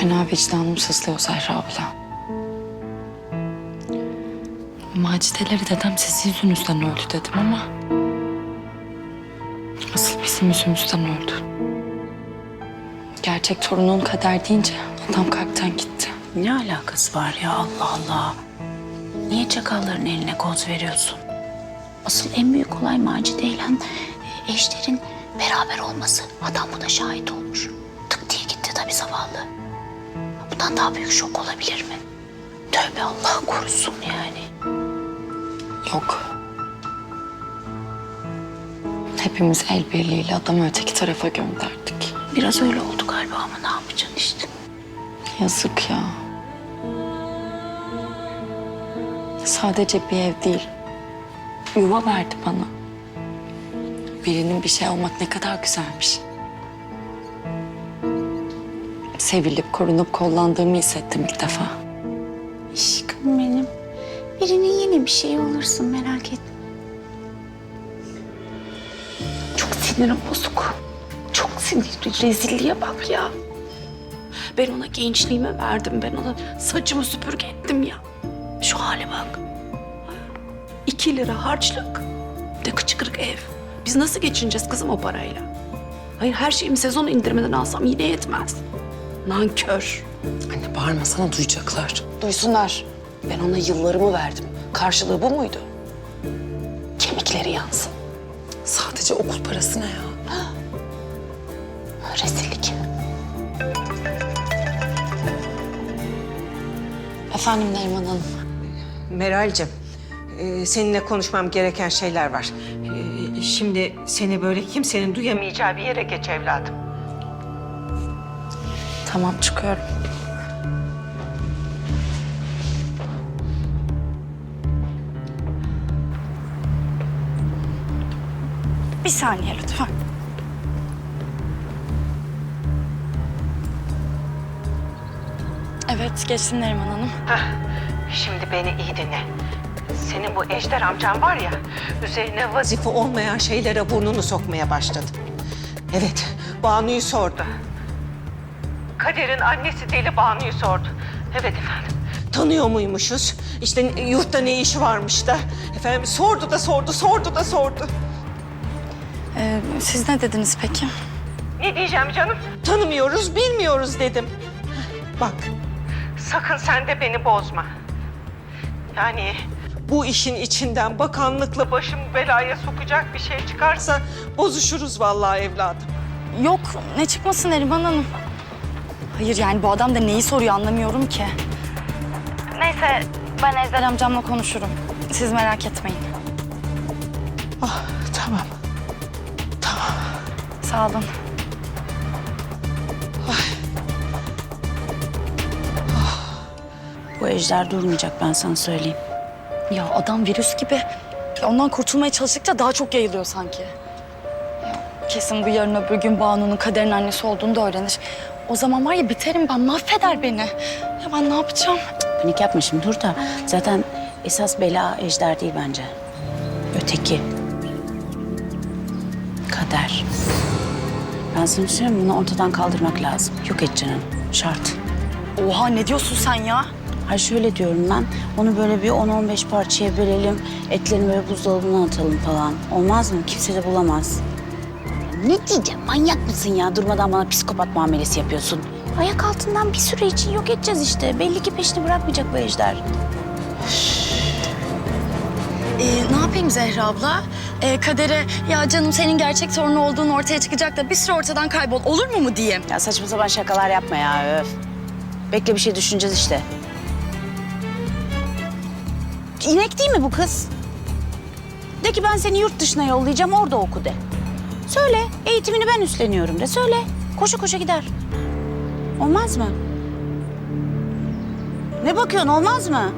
Fena vicdanım sızlıyor Zehra abla. Macideleri dedem sizin yüzünüzden öldü dedim ama... Asıl bizim yüzümüzden öldü. Gerçek torunun kader deyince adam kalpten gitti. Ne alakası var ya Allah Allah? Niye çakalların eline koz veriyorsun? Asıl en büyük olay Macide ile eşlerin beraber olması. Adam buna şahit olmuş. Tık diye gitti tabii zavallı. Bundan daha büyük şok olabilir mi? Tövbe Allah korusun yani. Yok. Hepimiz el birliğiyle adamı öteki tarafa gönderdik. Biraz öyle oldu galiba ama ne yapacaksın işte. Yazık ya. Sadece bir ev değil. Yuva verdi bana. Birinin bir şey olmak ne kadar güzelmiş. Sevilip, korunup, kollandığımı hissettim ilk defa. Aşkım benim. Birinin yine bir şey olursun merak etme. Çok sinirim bozuk. Çok sinirli. Rezilliğe bak ya. Ben ona gençliğimi verdim. Ben ona saçımı süpürge ettim ya. Şu hale bak. İki lira harçlık. Bir de kıçı kırık ev. Biz nasıl geçineceğiz kızım o parayla? Hayır her şeyimi sezon indirmeden alsam yine yetmez. Nankör. Anne bağırmasana duyacaklar. Duysunlar. Ben ona yıllarımı verdim. Karşılığı bu muydu? Kemikleri yansın. Sadece okul parası ne ya? Rezillik. Efendim Neriman Hanım. Meral'cim, e, seninle konuşmam gereken şeyler var. E, şimdi seni böyle kimsenin duyamayacağı bir yere geç evladım. Tamam çıkıyorum. Bir saniye lütfen. Evet geçsin Neriman Hanım. Şimdi beni iyi dinle. Senin bu Ejder amcan var ya, üzerine vazife olmayan şeylere burnunu sokmaya başladı. Evet, Banu'yu sordu. Kader'in annesi Deli Banu'yu sordu. Evet efendim. Tanıyor muymuşuz? İşte yurtta ne işi varmış da. Efendim sordu da sordu, sordu da sordu. Ee, siz ne dediniz peki? Ne diyeceğim canım? Tanımıyoruz, bilmiyoruz dedim. Bak, sakın sen de beni bozma. Yani bu işin içinden bakanlıkla başımı belaya sokacak bir şey çıkarsa bozuşuruz vallahi evladım. Yok ne çıkmasın Neriman Hanım. Hayır yani bu adam da neyi soruyor anlamıyorum ki. Neyse ben Ejder amcamla konuşurum. Siz merak etmeyin. Ah, tamam. Sağ olun. Bu ejder durmayacak ben sana söyleyeyim. Ya adam virüs gibi. Ya ondan kurtulmaya çalıştıkça daha çok yayılıyor sanki. Ya kesin bu yarın öbür gün Banu'nun kaderin annesi olduğunu da öğrenir. O zaman var ya biterim ben, mahveder beni. Ya ben ne yapacağım? Panik yapma şimdi dur da. Zaten esas bela ejder değil bence. Öteki. Kader. Ben sana söyleyeyim bunu ortadan kaldırmak lazım. Yok edeceksin onu. Şart. Oha ne diyorsun sen ya? Hayır şöyle diyorum ben. Onu böyle bir 10-15 parçaya bölelim. Etlerini böyle buzdolabına atalım falan. Olmaz mı? Kimse de bulamaz. Ne diyeceğim? Manyak mısın ya? Durmadan bana psikopat muamelesi yapıyorsun. Ayak altından bir süre için yok edeceğiz işte. Belli ki peşini bırakmayacak bu ejder. Ee, ne yapayım Zehra abla? Ee, kadere ya canım senin gerçek sorunu olduğunu ortaya çıkacak da bir süre ortadan kaybol. Olur mu mu diyeyim? Ya saçma sapan şakalar yapma ya öf. Bekle bir şey düşüneceğiz işte. İnek değil mi bu kız? De ki ben seni yurt dışına yollayacağım orada oku de. Söyle eğitimini ben üstleniyorum de söyle. Koşa koşa gider. Olmaz mı? Ne bakıyorsun olmaz mı?